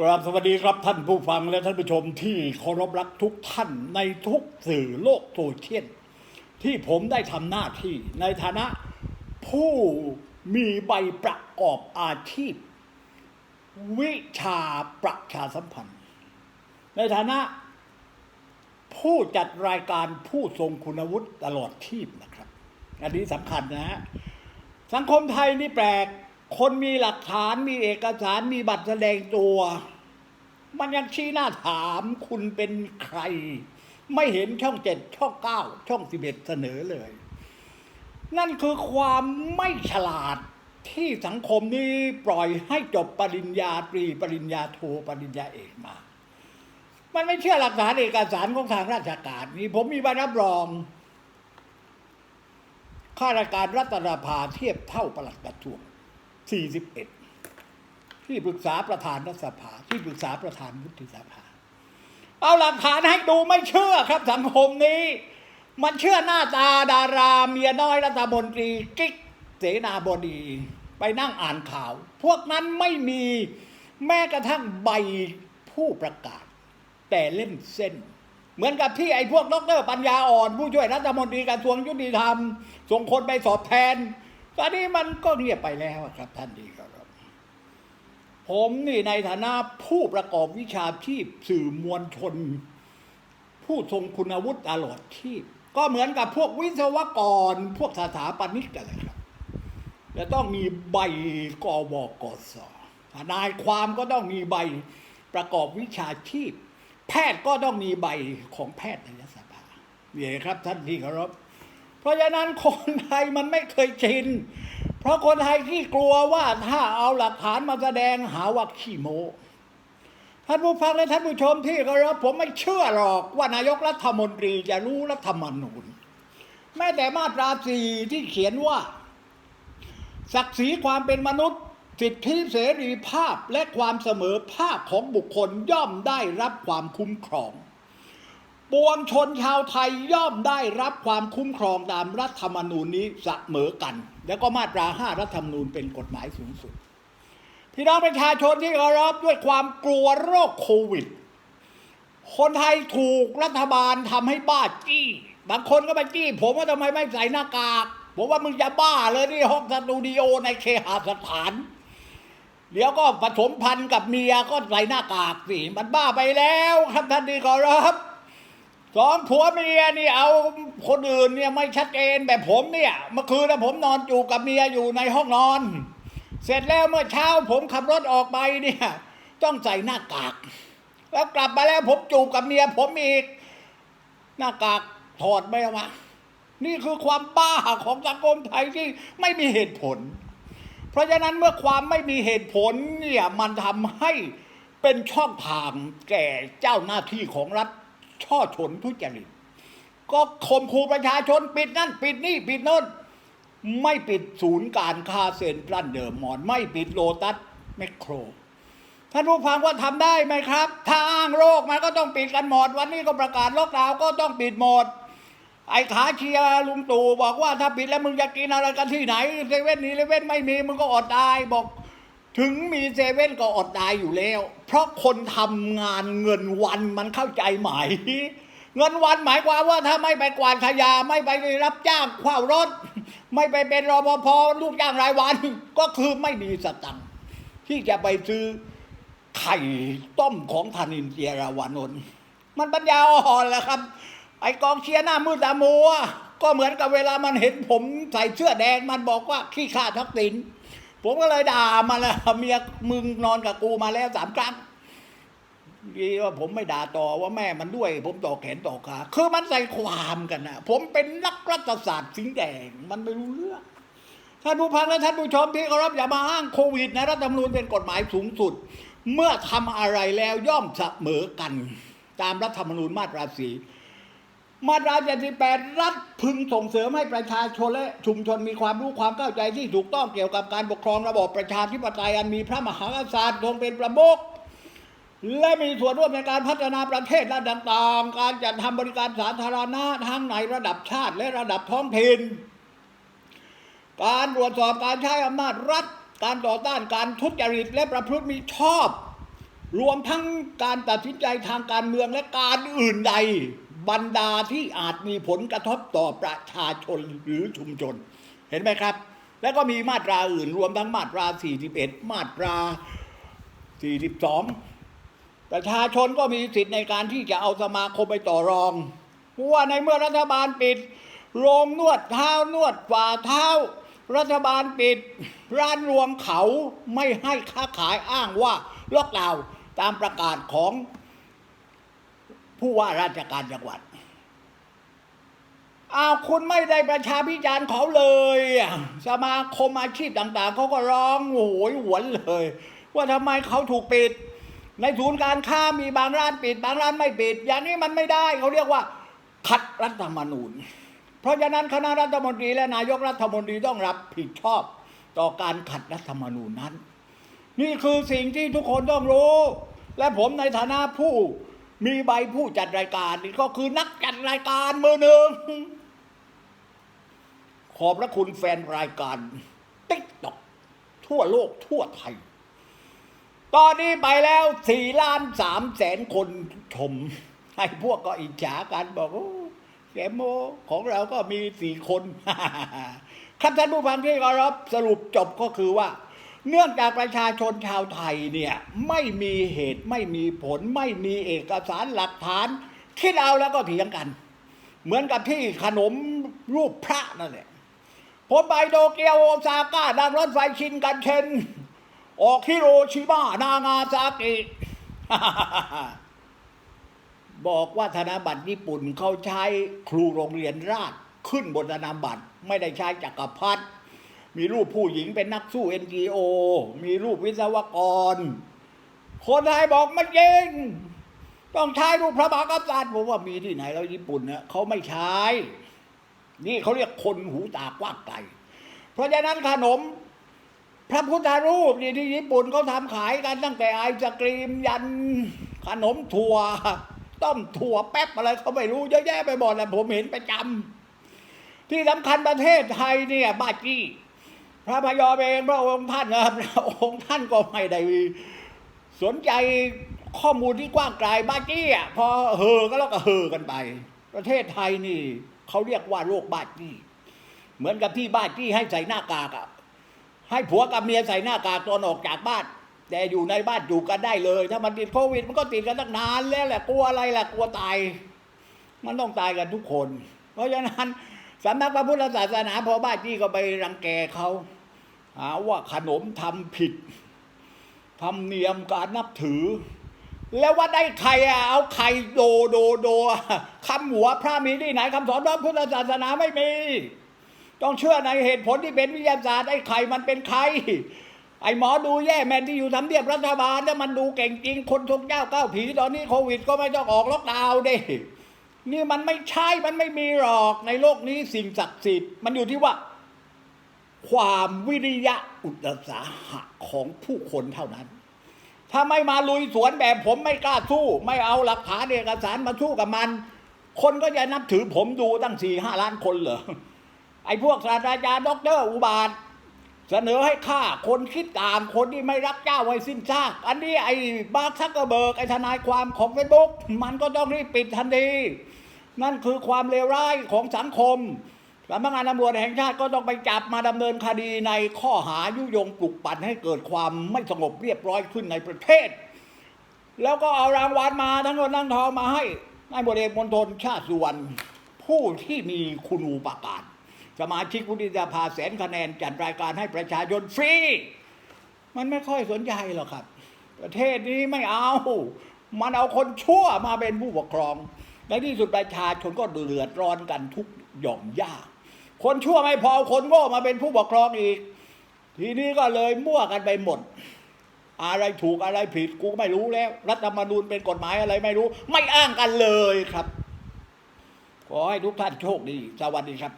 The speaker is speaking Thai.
กราบสวัสดีครับท่านผู้ฟังและท่านผู้ชมที่เคารพรักทุกท่านในทุกสื่อโลกโซเชียลที่ผมได้ทำหน้าที่ในฐานะผู้มีใบประกอบอาชีพ วิชาประชาสัมพันธ์ ในฐานะ ผู้จัดรายการผู้ทรงคุณวุฒิตลอดชีพนะครับ อันนี้สำคัญนะฮะสังคมไทยนี่แปลก คนมีหลักฐานมีเอกสารมีบัตรแสดงตัว มันยังชี้หน้าถามคุณเป็นใคร ไม่เห็นช่องเจ็ดช่องเก้าช่องสิบเอ็ดเสนอเลย นั่นคือความไม่ฉลาดที่สังคมนี้ปล่อยให้จบปริญญาตรีปริญญาโทปริญญาเอกมา มันไม่เชื่อหลักฐานเอกสารของทางราชการนี่ผมมีใบรับรองข้าราชการรัฐสภาเทียบเท่าประหลัดกระทรวง 41 ที่ปรึกษาประธานรัฐสภา ที่ปรึกษาประธานวุฒิสภา เอาหลักฐานให้ดูไม่เชื่อครับสังคมนี้ มันเชื่อหน้าตาดาราเมียน้อยรัฐมนตรีกิ๊กเสนาบดีไปนั่งอ่านข่าว พวกนั้นไม่มีแม้กระทั่งใบผู้ประกาศ แต่เล่นเส้น เหมือนกับที่ไอ้พวกดรปัญญาอ่อน ผู้ช่วยรัฐมนตรีกระทรวงยุติธรรม ส่งคนไปสอบแทน ตอนนี้มันก็เงียบไปแล้วครับ ท่านดีครับผมนี่ในฐานะผู้ประกอบวิชาชีพสื่อมวลชน ผู้ทรงคุณวุฒิตลอดชีพ ก็เหมือนกับพวกวิศวกร พวกสถาปนิกกันเลยครับจะต้องมีใบกอบกสทนายความก็ต้องมีใบประกอบวิชาชีพ แพทย์ก็ต้องมีใบของแพทยสภาเนี่ยครับท่านที่เคารพ ราะฉะนั้นคนไทยมันไม่เคยชิน เพราะคนไทยที่กลัวว่าถ้าเอาหลักฐานมาแสดงหาว่าขี้โมท่านผู้ฟังและท่านผู้ชมที่เคารพผมไม่เชื่อหรอกว่านายกรัฐมนตรีจะรู้รัฐธรรมนูญแม้แต่มาตราสี่ที่เขียนว่า ศักดิ์ศรีความเป็นมนุษย์ สิทธิเสรีภาพและความเสมอภาคของบุคคลย่อมได้รับความคุ้มครอง ปวงชนชาวไทยย่อมได้รับความคุ้มครองตามรัฐธรรมนูญนี้เสมอกัน แล้วก็มาตราห้ารัฐธรรมนูญเป็นกฎหมายสูงสุด พี่น้องประชาชนที่เคารพด้วยความกลัวโรคโควิด คนไทยถูกรัฐบาลทำให้บ้าจี้ บางคนก็มาจี้ ผมว่าทำไมไม่ใส่หน้ากากผมว่ามึงจะบ้าเลยนี่ห้องสตูดิโอในเคหสถานเดี๋ยวก็ผสมพันธุ์กับเมียก็ใส่หน้ากากสิมันบ้าไปแล้วครับท่านที่เคารพ สองผัวเมียนี่เอาคนอื่นเนี่ยไม่ชัดเจนแบบผมเนี่ย เมื่อคืนนะผมนอนอยู่กับเมียอยู่ในห้องนอน เสร็จแล้วเมื่อเช้าผมขับรถออกไปเนี่ย ต้องใส่หน้ากาก แล้วกลับมาแล้วผมจูบกับเมียผมอีก หน้ากากถอดไม่ออกมานี่คือความบ้าของสังคมไทยที่ไม่มีเหตุผล เพราะฉะนั้นเมื่อความไม่มีเหตุผลเนี่ยมันทำให้เป็นช่องทางแก่เจ้าหน้าที่ของรัฐ ช่อชนทุจริตก็ข่มขู่ประชาชนปิดนั่น ปิดนี่ ปิดโน่นไม่ปิดศูนย์การค้าเซ็นทรัลเดอร์มอน ไม่ปิดโลตัสแมคโครท่านผู้ฟังว่าทำได้ไหมครับ ถ้าอ้างโรคมันก็ต้องปิดกันหมด วันนี้ก็ประกาศล็อกดาวน์ก็ต้องปิดหมด ไอ้ขาเชียร์ลุงตู่บอกว่าถ้าปิดแล้วมึงจะกินอะไรกันที่ไหนเซเว่นนี้เลเว่นไม่มีมึงก็อดตายบอก ถึงมีเซเว่นก็อดตายอยู่แล้ว เพราะคนทำงานเงินวันมันเข้าใจไหมเงินวันหมายความว่าถ้าไม่ไปกวาดขยะไม่ไปรับจ้างข้าวรถ ไม่ไปเป็นรปภลูกจ้างรายวัน ก็คือไม่มีสตังค์ที่จะไปซื้อไข่ต้มของธนินเจียราวานนท์มันปัญญาอ่อนแหละครับ ไอกองเชียร์หน้ามืดตามัวก็เหมือนกับเวลามันเห็นผมใส่เสื้อแดงมันบอกว่าขี้ข้าทักษิณ ผมก็เลยด่ามาแล้วเมียมึงนอนกับกูมาแล้วสามครั้งดีว่าผมไม่ด่าต่อว่าแม่มันด้วย ผมต่อแขนต่อขาคือมันใส่ความกันนะผมเป็นนักรัฐศาสตร์สิงแดงมันไม่รู้เรื่องท่านผู้พังและท่านผู้ชมที่เคารพอย่ามาอ้างโควิดนะรัฐธรรมนูญเป็นกฎหมายสูงสุด เมื่อทำอะไรแล้วย่อมเสมอกัน ตามรัฐธรรมนูญมาตราสี มาตรา78 รัฐพึงส่งเสริมให้ประชาชนและชุมชนมีความรู้ความเข้าใจที่ถูกต้องเกี่ยวกับการปกครองระบอบประชาธิปไตยอันมีพระมหากษัตริย์ทรงเป็นประมุขและมีส่วนร่วมในการพัฒนาประเทศด้านต่างๆ การจัดทำบริการสาธารณะทั้งในระดับชาติและระดับท้องถิ่น การตรวจสอบการใช้อำนาจรัฐ การต่อต้านการทุจริตและประพฤติมิชอบ รวมทั้งการตัดสินใจทางการเมืองและการอื่นใด บรรดาที่อาจมีผลกระทบต่อประชาชนหรือชุมชน เห็นไหมครับ แล้วก็มีมาตราอื่นรวมทั้งมาตรา 41 มาตรา 42 ประชาชนก็มีสิทธิ์ในการที่จะเอาสมาคมไปต่อรองเพราะว่าในเมื่อรัฐบาลปิด โรงนวดเท้านวดฝ่าเท้า รัฐบาลปิด ร้านรวงเขาไม่ให้ค้าขายอ้างว่าล็อกดาวน์ตามประกาศของ ผู้ว่าราชการจังหวัดอ้าวคุณไม่ได้ประชาพิจารณ์เขาเลย สมาคมอาชีพต่าง ๆเขาก็ร้องโหยหวนเลย ว่าทำไมเขาถูกปิด ในศูนย์การค้ามีบางร้านปิด บางร้านไม่ปิด อย่างนี้มันไม่ได้เขาเรียกว่า ขัดรัฐธรรมนูญ เพราะฉะนั้นคณะรัฐมนตรีและนายกรัฐมนตรีต้องรับผิดชอบต่อการขัดรัฐธรรมนูญนั้น นี่คือสิ่งที่ทุกคนต้องรู้ และผมในฐานะผู้ มีใบผู้จัดรายการนี่ก็คือนักจัดรายการมือหนึ่งขอบพระคุณแฟนรายการติ๊กต็อกทั่วโลกทั่วไทย ตอนนี้ไปแล้วสี่ล้านสามแสนคนชมให้พวกก็อิจฉากันบอกโอ้แกโมของเราก็มีสี่คน ครับท่านผู้ฟังที่เคารพสรุปจบก็คือว่า เนื่องจากประชาชนชาวไทยเนี่ยไม่มีเหตุไม่มีผล ไม่มีเอกสารหลักฐานคิดเอาแล้วก็เถียงกัน เหมือนกับที่ขนมรูปพระนั่นแหละผมไปโตเกียวโอซาก้านั่งรถไฟชินกันเชนออกฮิโรชิมานางาซากิบอกว่าธนบัตรญี่ปุ่นเขาใช้ครูโรงเรียนราชขึ้นบนธนบัตรไม่ได้ใช้จักรพรรดิ มีรูปผู้หญิงเป็นนักสู้ NGO มีรูปวิศวกร คนไทยบอกไม่จริงต้องใช้รูปพระมหากษัตริย์ผมว่ามีที่ไหนแล้วญี่ปุ่นเนี่ยเขาไม่ใช้นี่เขาเรียกคนหูตากว้างไกลเพราะฉะนั้นขนม พระพุทธรูปนี่ที่ญี่ปุ่นเขาทำขายกันตั้งแต่ไอศกรีมยันขนมถั่วต้มถั่วแป๊บอะไรเขาไม่รู้เยอะแยะไปหมดแหละผมเห็นประจำที่สำคัญประเทศไทยเนี่ย บ้าจี้ พระพยอมเองพระองค์ท่านนะพระองค์ท่านก็ไม่ได้สนใจข้อมูลที่กว้างไกลบ้าจี้อะพอเฮอก็แล้วก็เฮอกันไป ประเทศไทยนี่เขาเรียกว่าโรคบ้าจี้เหมือนกับที่บ้าจี้ให้ใส่หน้ากากอะให้ผัวกับเมียใส่หน้ากากตอนออกจากบ้าน แต่อยู่ในบ้านอยู่กันได้เลย ถ้ามันติดโควิด มันก็ติดกันตั้งนานแล้วแหละกลัวอะไรล่ะกลัวตาย มันต้องตายกันทุกคน เพราะฉะนั้นสำนักพระพุทธศาสนาพอบ้าจี้ก็ไปรังแกเขา หาว่าขนมทำผิดทำเนียมการนับถือ แล้วว่าได้ใครอะเอาไข่โดโดโดคำหัวพระมีที่ไหนคำสอนพระพุทธศาสนาไม่มี ต้องเชื่อในเหตุผลที่เป็นวิทยาศาสตร์ไอ้ไข่มันเป็นใครไอ้หมอดูแย่แมนที่อยู่ทำเนียบรัฐบาลแล้วมันดูเก่งจริงคนทรงเจ้าเก้าผีตอนนี้โควิดก็ไม่ต้องออกล็อกดาวน์ด้นี่มันไม่ใช่มันไม่มีหรอกในโลกนี้สิ่งศักดิ์สิทธิ์มันอยู่ที่ว่า ความวิริยะอุตสาหะของผู้คนเท่านั้น ถ้าไม่มาลุยสวนแบบผมไม่กล้าสู้ ไม่เอาหลักฐานเอกสารมาสู้กับมัน คนก็จะนับถือผมดูตั้งสี่ห้าล้านคนเหรอ ไอ้พวกศาสตราจารย์ด็อกเตอร์อุบาท เสนอให้ฆ่าคนคิดตามคนที่ไม่รักเจ้าไว้สิ้นซาก อันนี้ไอ้บาร์ซักเกอร์เบิร์กไอ้ทนายความของเฟซบุ๊กมันก็ต้องรีบปิดทันที นั่นคือความเลวร้ายของสังคม สำนักงานตำรวจแห่งชาติก็ต้องไปจับมาดำเนินคดีในข้อหายุยงปลุกปั่นให้เกิดความไม่สงบเรียบร้อยขึ้นในประเทศ แล้วก็เอารางวัลมาทั้งเงินทั้งทองมาให้นายบดเอกมณฑลชาติสุวรรณผู้ที่มีคุณูปการสมาชิกวุฒิสภาแสนคะแนนจัดรายการให้ประชาชนฟรี มันไม่ค่อยสนใจหรอกครับ ประเทศนี้ไม่เอา มันเอาคนชั่วมาเป็นผู้ปกครองในที่สุดประชาชนก็เดือดร้อนกันทุกหย่อมย่า คนชั่วไม่พอคนโง่มาเป็นผู้ปกครองอีก ทีนี้ก็เลยมั่วกันไปหมด อะไรถูกอะไรผิดกูไม่รู้แล้ว รัฐธรรมนูญเป็นกฎหมายอะไรไม่รู้ ไม่อ้างกันเลยครับ ขอให้ทุกท่านโชคดี สวัสดีครับ